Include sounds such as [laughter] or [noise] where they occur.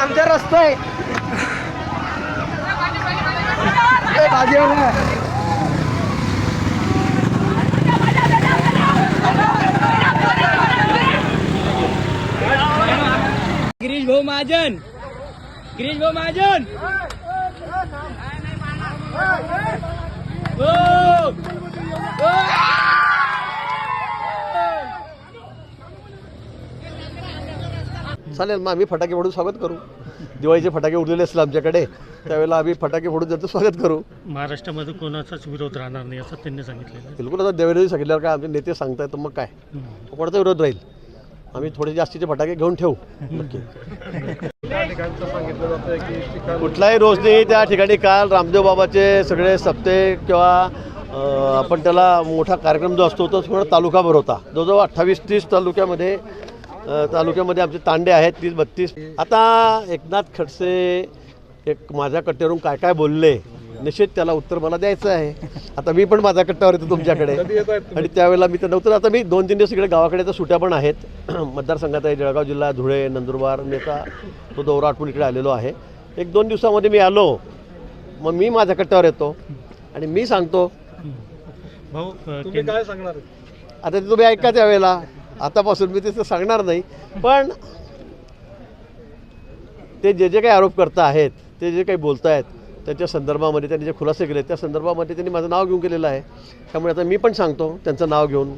आमचा रस्ता आहे. ए, गिरीश भाऊ महाजन. गिरीश भाऊ महाजन. चालेल मग आम्ही फटाके फोडून स्वागत करू. दिवाळीचे फटाके उडलेले असतील आमच्याकडे त्यावेळेला आम्ही फटाके फोडून त्यांचं स्वागत करू. महाराष्ट्रामध्ये कोणाचाच विरोध राहणार नाही असं त्यांनी सांगितलेलं आहे. बिलकुल आता देवेंद्रजी सांगितल्यावर काय आमचे नेते सांगतायत तर मग काय? कोणाचा विरोध राहील? आम्ही थोडे जास्तीचे फटाके घेऊन ठेवू. नक्की. कुठलाही रोज नाही त्या ठिकाणी काल रामदेव बाबाचे सगळे सप्ते किंवा आपण त्याला मोठा कार्यक्रम जो असतो तो पूर्ण तालुका भरवता जवळजवळ अठ्ठावीस तीस तालुक्यामध्ये तालुक्यामध्ये आमचे तांडे आहेत तीस बत्तीस. आता एकनाथ खडसे एक माझ्या कट्ट्यावरून काय काय बोलले निश्चित त्याला उत्तर मला द्यायचं आहे. आता मी पण माझ्या कट्ट्यावर येतो तुमच्याकडे. आणि त्यावेळेला मी तर नव्हतं. आता मी दोन तीन दिवस इकडे गावाकडे तर सुट्या पण आहेत. [clears throat] मतदारसंघात आहे जळगाव जिल्हा धुळे नंदुरबार मी आता तो दौरा आटून इकडे आलेलो आहे. एक दोन दिवसामध्ये मी आलो. मग मी माझ्या कट्ट्यावर येतो. आणि मी सांगतो. भाऊ अ, केंद्र- आता ते तुम्ही ऐका त्यावेळेला. आतापासून मी ते सांगणार नाही. पण ते जे जे काही आरोप करता आहेत ते जे काही बोलत आहेत त्याच्या संदर्भामध्ये त्यांनी जे खुलासे केले त्या संदर्भामध्ये त्यांनी माझं नाव घेऊन केलेलं आहे. त्यामुळे आता मी पण सांगतो त्यांचं नाव घेऊन